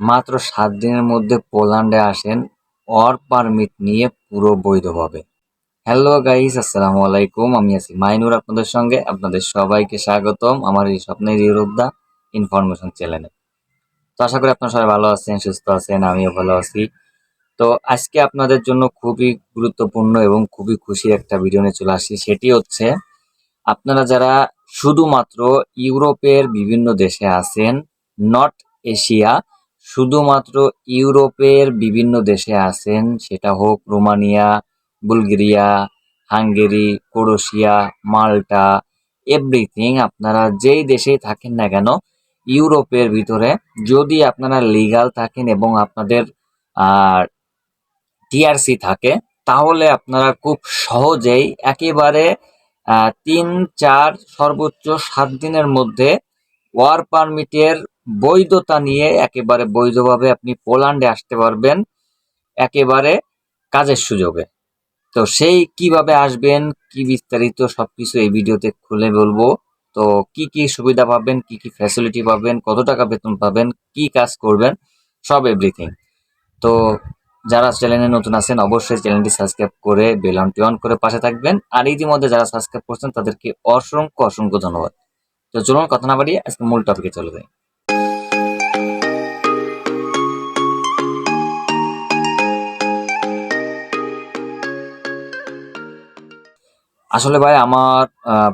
মাত্র সাত দিনের মধ্যে পোল্যান্ডে আসেন ওয়ার্ক পারমিট নিয়ে পুরো বৈধভাবে। হ্যালো গাইস আসসালামু আলাইকুম। আমি আছি মাইনুর আপনাদের সঙ্গে। আপনাদের সবাইকে স্বাগতম আমার এই স্বপ্নের ইউরোপদা ইনফরমেশন চ্যানেলে। তো আশা করি আপনারা সবাই ভালো আছেন, সুস্থ আছেন, আমিও ভালো আছি। তো আজকে আপনাদের জন্য খুবই গুরুত্বপূর্ণ এবং খুবই খুশির একটা ভিডিও নিয়ে চলে আসছি। সেটি হচ্ছে, আপনারা যারা শুধুমাত্র ইউরোপের বিভিন্ন দেশে আছেন, নর্থ এশিয়া শুধুমাত্র ইউরোপের বিভিন্ন দেশে আছেন, সেটা হোক Romania, Bulgaria, Hungary Croatia Malta, everything, আপনারা যেই দেশেই থাকেন না কেন, ইউরোপের ভিতরে যদি আপনারা লিগাল থাকেন এবং আপনাদের আর টিআরসি থাকে, তাহলে আপনারা খুব সহজেই একেবারে তিন, চার, সর্বোচ্চ সাত দিনের মধ্যে ওয়ার পারমিটের বৈধতা নিয়ে একেবারে বৈধভাবে আপনি পোল্যান্ডে আসতে পারবেন একেবারে কাজের সুযোগে। তো সেই কীভাবে আসবেন, কি বিস্তারিত সবকিছু এই ভিডিওতে খুলে বলব। তো কি কি সুবিধা পাবেন, কি কি ফ্যাসিলিটি পাবেন, কত টাকা বেতন পাবেন, কি কাজ করবেন, সব এভরিথিং তো যারা চ্যানেলে নতুন আছেন অবশ্যই চ্যানেলটি সাবস্ক্রাইব করে বেলনটি অন করে পাশে থাকবেন। আর ইতিমধ্যে যারা সাবস্ক্রাইব করছেন তাদেরকে অসংখ্য অসংখ্য ধন্যবাদ। তো চলুন কথা না বাড়িয়ে আজকে মূল টপিকে চলে যাই। আসলে ভাই, আমার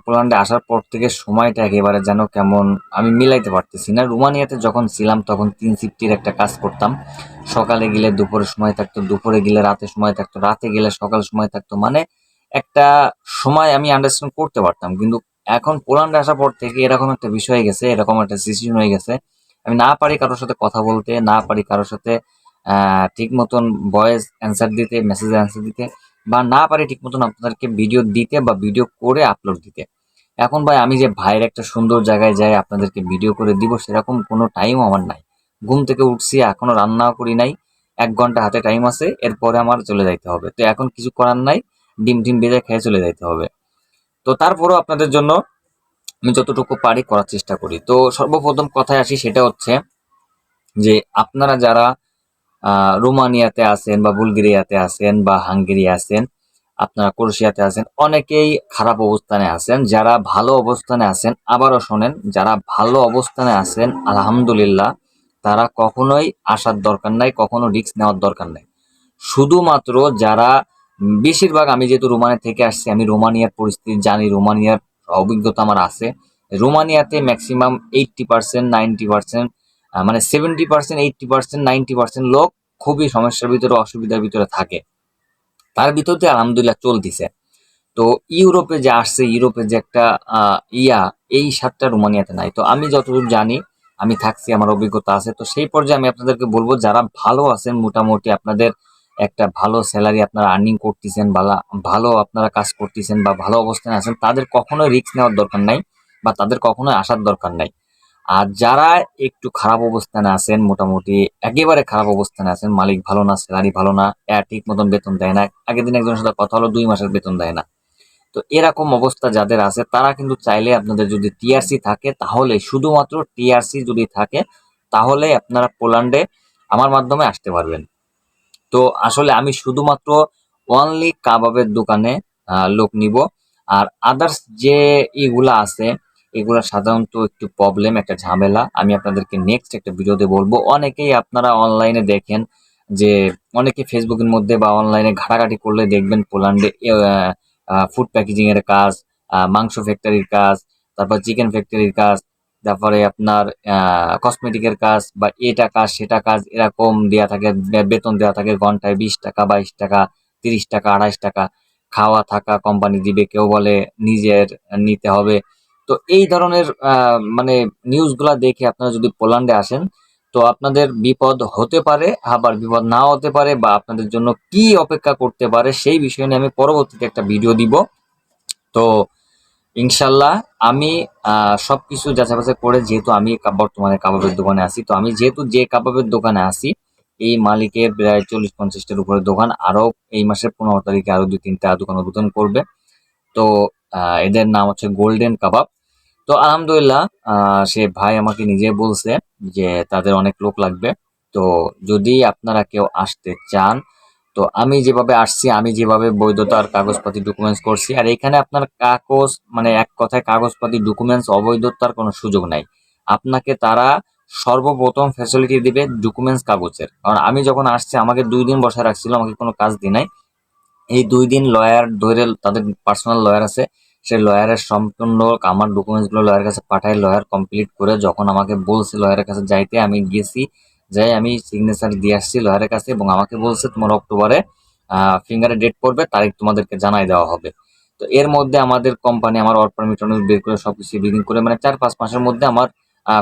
পোল্যান্ডে আসার পর থেকে সময়টা একেবারে যেন কেমন আমি মিলাইতে পারতেছি না। রোমানিয়াতে যখন ছিলাম, তখন তিন শিফটির একটা কাজ করতাম। সকালে গেলে দুপুরে সময় থাকতো, দুপুরে গেলে রাতে সময় থাকতো, রাতে গেলে সকাল সময় থাকতো। মানে একটা সময় আমি আন্ডারস্ট্যান্ড করতে পারতাম। কিন্তু এখন পোল্যান্ডে আসার পর থেকে এরকম একটা বিষয় হয়ে গেছে, এরকম একটা সিচুয়েশন হয়ে গেছে। আমি না পারি কারোর সাথে কথা বলতে, না পারি কারোর সাথে ঠিক মতন ভয়েস অ্যান্সার দিতে মেসেজ অ্যান্সার দিতে। বা না পারি ঠিক মতন আপনাদেরকে ভিডিও দিতে বা ভিডিও করে আপলোড দিতে। এখন ভাই আমি যে ভাইয়ের একটা সুন্দর জায়গায় যাই, আপনাদেরকে ভিডিও করে দিব, সেরকম কোনো টাইম আমার নাই। ঘুম থেকে উঠছি, এখনও রান্নাও করি নাই, এক ঘণ্টা হাতে টাইম আছে, এরপরে আমার চলে যাইতে হবে। তো এখন কিছু করার নাই, ডিম টিম বেজে খেয়ে চলে যাইতে হবে। তো তারপরেও আপনাদের জন্য আমি যতটুকু পারি করার চেষ্টা করি। তো সর্বপ্রথম কথায় আসি, সেটা হচ্ছে যে আপনারা যারা রোমানিয়াতে আছেন বা বুলগেরিয়াতে আছেন বা হাঙ্গেরি আছেন, আপনারা ক্রোয়েশিয়াতে আছেন, অনেকেই খারাপ অবস্থানে আছেন, যারা ভালো অবস্থানে আছেন, আবারও শোনেন, যারা ভালো অবস্থানে আছেন, আলহামদুলিল্লাহ, তারা কখনোই আসার দরকার নাই, কখনো রিস্ক নেওয়ার দরকার নাই। শুধুমাত্র যারা, বেশিরভাগ আমি যেহেতু রোমানিয়া থেকে আসছি, আমি রোমানিয়ার পরিস্থিতি জানি, রোমানিয়ার অভিজ্ঞতা আমার আছে। রোমানিয়াতে maximum eighty percent ninety percent মানে seventy percent eighty percent ninety percent লোক খুবই সমস্যার ভিতরে, অসুবিধার ভিতরে থাকে। তার ভিতরতে আলহামদুলিল্লাহ চলতিছে। তো ইউরোপে যে আসছে, ইউরোপে যে একটা ইয়া, এই স্বাদটা রোমানিয়াতে নাই। তো আমি যতদূর জানি, আমি থাকছি, আমার অভিজ্ঞতা আছে। তো সেই পর্যায়ে আমি আপনাদেরকে বলব, যারা ভালো আছেন, মোটামুটি আপনাদের একটা ভালো স্যালারি আপনারা আর্নিং করতেছেন বা ভালো আপনারা কাজ করতেছেন বা ভালো অবস্থানে আছেন, তাদের কখনোই রিস্ক নেওয়ার দরকার নাই বা তাদের কখনোই আসার দরকার নাই। আর যারা একটু খারাপ অবস্থানে আছেন, মোটামুটি একেবারে খারাপ অবস্থানে আছেন, মালিক ভালো না স্যালারি ভালো না ঠিক মতন বেতন দেয় না, আগের দিন একজনের সাথে কথা হলো, দুই মাসের বেতন দেয় না। তো এরকম অবস্থা যাদের আছে, তারা কিন্তু চাইলে আপনাদের যদি টিআরসি থাকে, তাহলে শুধুমাত্র টিআরসি যদি থাকে, তাহলে আপনারা পোল্যান্ডে আমার মাধ্যমে আসতে পারবেন। তো আসলে আমি শুধুমাত্র অনলি কাবাবের দোকানে লোক নিব। আর আদার্স যে ইগুলা আছে এগুলা সাধারণত একটু প্রবলেম একটা ঝামেলা। আমি আপনাদেরকে নেক্সট একটা ভিডিওতে বলব। অনেকেই আপনারা অনলাইনে দেখেন যে, অনেকে ফেসবুকের মধ্যে বা অনলাইনে ঘাটাঘাটি করলে দেখবেন পোল্যান্ডে ফুড প্যাকেজিং এর কাজ মাংস ফ্যাক্টরির কাজ, তারপর চিকেন ফ্যাক্টরির কাজ, তারপরে আপনার কসমেটিকের কাজ বা এটা কাজ, সেটা কাজ এরকম দেয়া থাকে বেতন দেওয়া থাকে ঘন্টায় বিশ টাকা, বাইশ টাকা, তিরিশ টাকা, আড়াইশ টাকা। খাওয়া থাকা কোম্পানি দিবে, কেউ বলে নিজের নিতে হবে। তো এই ধরনের মানে নিউজগুলা দেখে আপনারা যদি পোল্যান্ডে আসেন, তো আপনাদের বিপদ হতে পারে, আবার বিপদ না হতে পারে বা আপনাদের জন্য কি অপেক্ষা করতে পারে সেই বিষয় নিয়ে আমি পরবর্তীতে একটা ভিডিও দিব। তো ইনশাল্লাহ আমি সব কিছু যাচাই করে যেহেতু আমি বর্তমানে কাবাবের দোকানে আছি, তো আমি যেহেতু যে কাবাবের দোকানে আছি, এই মালিকের প্রায় চল্লিশ পঞ্চাশটার উপরে দোকান, আরও এই মাসের পনেরো তারিখে আরও দুই তিনটা দোকান উদ্বোধন করবে। তো এদের নাম হচ্ছে গোল্ডেন কাবাব তো আলহামদুলিল্লাহ সে ভাই আমাকে নিজে বলছে যে তাদের অনেক লোক লাগবে। তো যদি আপনারা কেউ আসতে চান, তো আমি যেভাবে আসছি, আমি যেভাবে বৈধতার কাগজপাতি ডকুমেন্টস করছি, আর এখানে আপনার কাগজ মানে এক কথায় কাগজপাতি ডকুমেন্টস অবৈধতার কোনো সুযোগ নাই। আপনাকে তারা সর্বপ্রথম ফ্যাসিলিটি দিবে ডকুমেন্টস কাগজের। কারণ আমি যখন আসছি, আমাকে দুই দিন বসে রাখছিল, আমাকে কোনো কাজ দিই নাই এই দুই দিন লয়ার ধরে তাদের পার্সোনাল লয়ার আছে। সেই লয়ারের সম্পূর্ণ আমার ডকুমেন্টসগুলো লয়ারের কাছে পাঠাই লয়ার কমপ্লিট করে যখন আমাকে বলছে লয়ারের কাছে যাইতে, আমি গেছি, যাই আমি সিগনেচার দিয়ে আসছি লয়ারের কাছে এবং আমাকে বলছে তোমার অক্টোবরে ফিঙ্গারে ডেট পড়বে, তারিখ তোমাদেরকে জানাই দেওয়া হবে। তো এর মধ্যে আমাদের কোম্পানি আমার ওয়ার্ক পারমিট অনুযায়ী বের করে সবকিছু বিডিং করে মানে চার পাঁচ মাসের মধ্যে আমার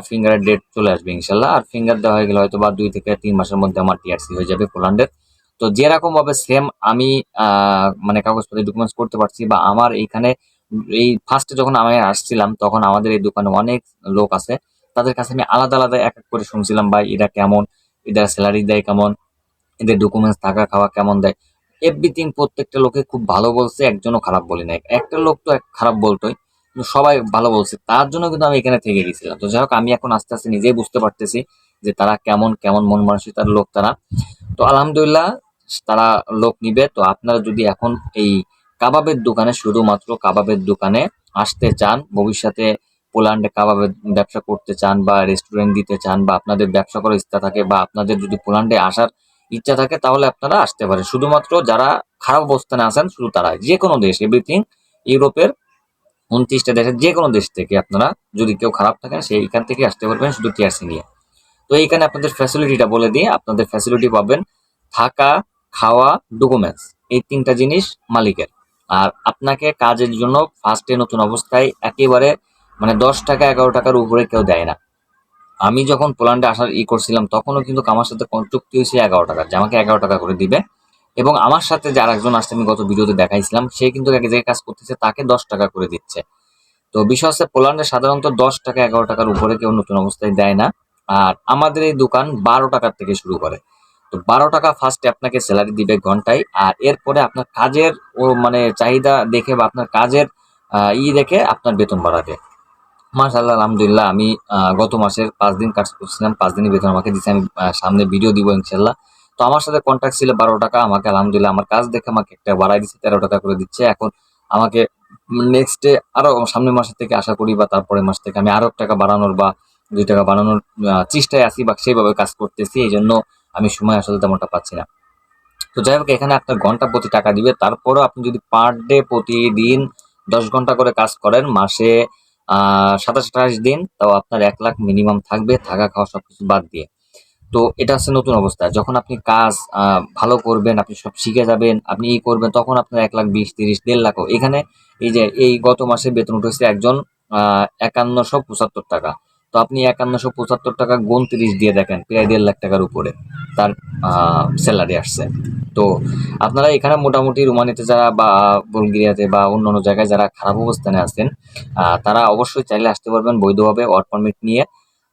ফিঙ্গারের ডেট চলে আসবে ইনশাল্লাহ। আর ফিঙ্গার দেওয়া হয়ে গেলে হয়তো বা দুই থেকে তিন মাসের মধ্যে আমার টিআরসি হয়ে যাবে পোল্যান্ডের তো যেরকম ভাবে সেম আমি মানে কাগজপত্র ডকুমেন্টস করতে পারছি বা আমার এইখানে, এই ফার্স্টে যখন আমি আসছিলাম, তখন আমাদের এই দোকানে অনেক লোক আছে। তাদের কাছে আমি আলাদা আলাদা এক এক করে শুনছিলাম, ভাই, এরা কেমন? এদের স্যালারি দেয় কেমন? এদের ডকুমেন্টস থাকা খাওয়া কেমন দেয়? এভরিথিং প্রত্যেকটা লোকে খুব ভালো বলছে, একজনও খারাপ বলি নাই। একটা লোক তো খারাপ বলতোই সবাই ভালো বলছে। তার জন্য কিন্তু আমি এখানে থেকে গেছিলাম। তো যাই হোক, আমি এখন আস্তে আস্তে নিজেই বুঝতে পারতেছি যে তারা কেমন কেমন মন মানসিকতার লোক তারা। তো আলহামদুলিল্লাহ তারা লোক নিবে। তো আপনারা যদি এখন এই কাবাবের দোকানে, শুধুমাত্র কাবাবের দোকানে আসতে চান, ভবিষ্যতে পোল্যান্ডে কাবাবের ব্যবসা করতে চান বা রেস্টুরেন্ট দিতে চান বা আপনাদের ব্যবসা করার ইচ্ছা থাকে বা আপনাদের যদি পোল্যান্ডে আসার ইচ্ছা থাকে, তাহলে আপনারা আসতে পারেন। শুধুমাত্র যারা খারাপ অবস্থানে আছেন, শুধু তারা যে কোনো দেশ এভরিথিং ইউরোপের উনত্রিশটা দেশের যে কোনো দেশ থেকে আপনারা যদি কেউ খারাপ থাকেন সেই এখান থেকে আসতে পারবেন শুধু টিআরসি নিয়ে। তো এইখানে আপনাদের ফ্যাসিলিটিটা বলে দিয়ে আপনাদের ফ্যাসিলিটি পাবেন থাকা খাওয়া ডকুমেন্টস এই তিনটা জিনিস মালিকের। আর আপনাকে কাজের জন্য ফার্স্টে নতুন অবস্থায় একেবারে মানে দশ টাকা, এগারো টাকার উপরে কেউ দেয় না। আমি যখন পোল্যান্ডে আসার ই করছিলাম, তখনও কিন্তু আমার সাথে চুক্তি হয়েছে এগারো টাকা, যে আমাকে এগারো টাকা করে দিবে। এবং আমার সাথে যে আরেকজন আসছে, আমি গত ভিডিওতে দেখাইছিলাম, সে কিন্তু এক জায়গায় কাজ করতেছে, তাকে দশ টাকা করে দিচ্ছে। তো বিষয় হচ্ছে, পোল্যান্ডে সাধারণত দশ টাকা, এগারো টাকার উপরে কেউ নতুন অবস্থায় দেয় না। আর আমাদের এই দোকান বারো টাকার থেকে শুরু করে। তো বারো টাকা ফার্স্টে আপনাকে স্যালারি দিবে ঘন্টায়, আর এরপরে আপনার কাজের, ও মানে চাহিদা দেখে বা আপনার কাজের ই দেখে আপনার বেতন বাড়াবে। মাশাল্লাহ আলহামদুলিল্লাহ, আমি গত মাসের পাঁচ দিন কাজ করছিলাম, পাঁচ দিনের বেতন আমাকে দিচ্ছে আমি সামনে ভিডিও দিব ইনশাল্লাহ তো আমার সাথে কন্ট্যাক্ট ছিল বারো টাকা, আমাকে আলহামদুলিল্লাহ আমার কাজ দেখে আমাকে একটা বাড়াই দিচ্ছে তেরো টাকা করে দিচ্ছে। এখন আমাকে নেক্সট ডে আরও সামনের মাসের থেকে আশা করি বা তারপরে মাস থেকে আমি আরও টাকা বাড়ানোর বা দুই টাকা বাড়ানোর চেষ্টায় আছি বা সেইভাবে কাজ করতেছি, এই জন্য আমি সময় আসলে তেমনটা পাচ্ছি না। তো যাই হোক, এখানে আপনার ঘণ্টা প্রতি টাকা দিবে। তারপরেও আপনি যদি পার ডে প্রতিদিন দশ ঘণ্টা করে কাজ করেন, মাসে সাতাশ, আঠাশ দিন, তাও আপনার এক লাখ মিনিমাম থাকবে, থাকা, খাওয়া সবকিছু বাদ দিয়ে। তো এটা হচ্ছে নতুন অবস্থা। যখন আপনি কাজ ভালো করবেন, আপনি সব শিখে যাবেন, আপনি ই করবেন, তখন আপনার এক লাখ বিশ, তিরিশ, দেড় লাখও। এখানে এই যে, এই গত মাসে বেতন উঠেছে একজন একান্নশো পঁচাত্তর টাকা। তো আপনি একান্নশো পঁচাত্তর টাকা গুণ তিরিশ দিয়ে দেখেন, প্রায় দেড় লাখ টাকার উপরে তার স্যালারি আসছে। তো আপনারা এখানে মোটামুটি রুমানিতে যারা বা বুলগেরিয়াতে বা অন্য অন্য জায়গায় যারা খারাপ অবস্থানে আছেন তারা অবশ্যই চাইলে আসতে পারবেন বৈধভাবে ওয়ার্ক পারমিট নিয়ে।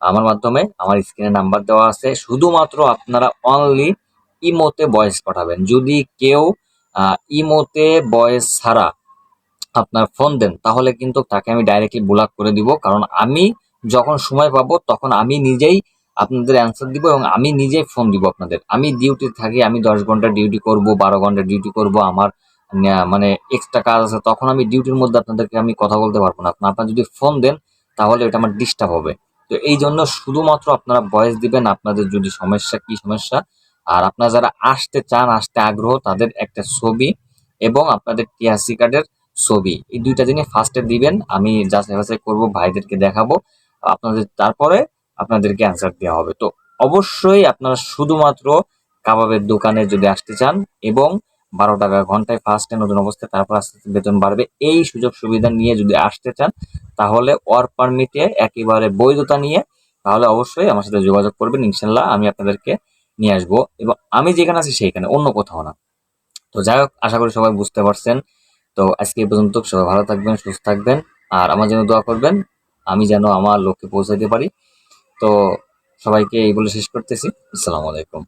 আমার মাধ্যমে আমার স্ক্রিনে নাম্বার দেওয়া আছে। শুধুমাত্র আপনারা অনলি ইমোতে বয়েস পাঠাবেন। যদি কেউ ইমোতে বয়েস ছাড়া আপনার ফোন দেন, তাহলে কিন্তু তাকে আমি ডাইরেক্টলি ব্লক করে দিব। কারণ আমি যখন সময় পাবো, তখন আমি নিজেই আপনাদের অ্যান্সার দিব এবং আমি নিজেই ফোন দিব আপনাদের। আমি ডিউটি থাকি, আমি দশ ঘণ্টা ডিউটি করব, বারো ঘণ্টা ডিউটি করব, আমার মানে এক্সট্রা কাজ আছে, তখন আমি ডিউটির মধ্যে আপনাদেরকে আমি কথা বলতে পারব না। আপনার যদি ফোন দেন, তাহলে এটা আমার ডিস্টার্ব হবে। তো এই জন্য শুধুমাত্র আপনারা ভয়েস দিবেন, আপনাদের যদি সমস্যা, কি সমস্যা, আর আপনারা যারা আসতে চান, আসতে আগ্রহ, তাদের একটা ছবি এবং আপনাদের টিআরসি কার্ডের ছবি। এই দুইটা জিনিস ফার্স্টে দিবেন, আমি যাচাই বাছাই করব, ভাইদেরকে দেখাবো আপনাদের তারপরে আপনাদেরকে অ্যান্সার দেওয়া হবে। তো অবশ্যই আপনারা শুধুমাত্র কাবাবের দোকানে যদি আসতে চান এবং বারো টাকা ঘন্টায় ফার্স্টে নতুন অবস্থায় তারপর আস্তে আস্তে বেতন বাড়বে, এই সুযোগ সুবিধা নিয়ে যদি আসতে চান, তাহলে ওয়ার পারমিটে একেবারে বৈধতা নিয়ে তাহলে অবশ্যই আমার সাথে যোগাযোগ করবেন, ইনশাল্লাহ আমি আপনাদেরকে নিয়ে আসব এবং আমি যেখানে আছি সেইখানে, অন্য কোথাও না। তো যাই হোক, আশা করি সবাই বুঝতে পারছেন। তো আজকে এই পর্যন্ত, সবাই ভালো থাকবেন, সুস্থ থাকবেন, আর আমার জন্য দোয়া করবেন। আমি যেন আমার লক্ষ্যে পৌঁছাতে পারি। তো সবাইকে এই বলে শেষ করতেছি। আসসালামু আলাইকুম।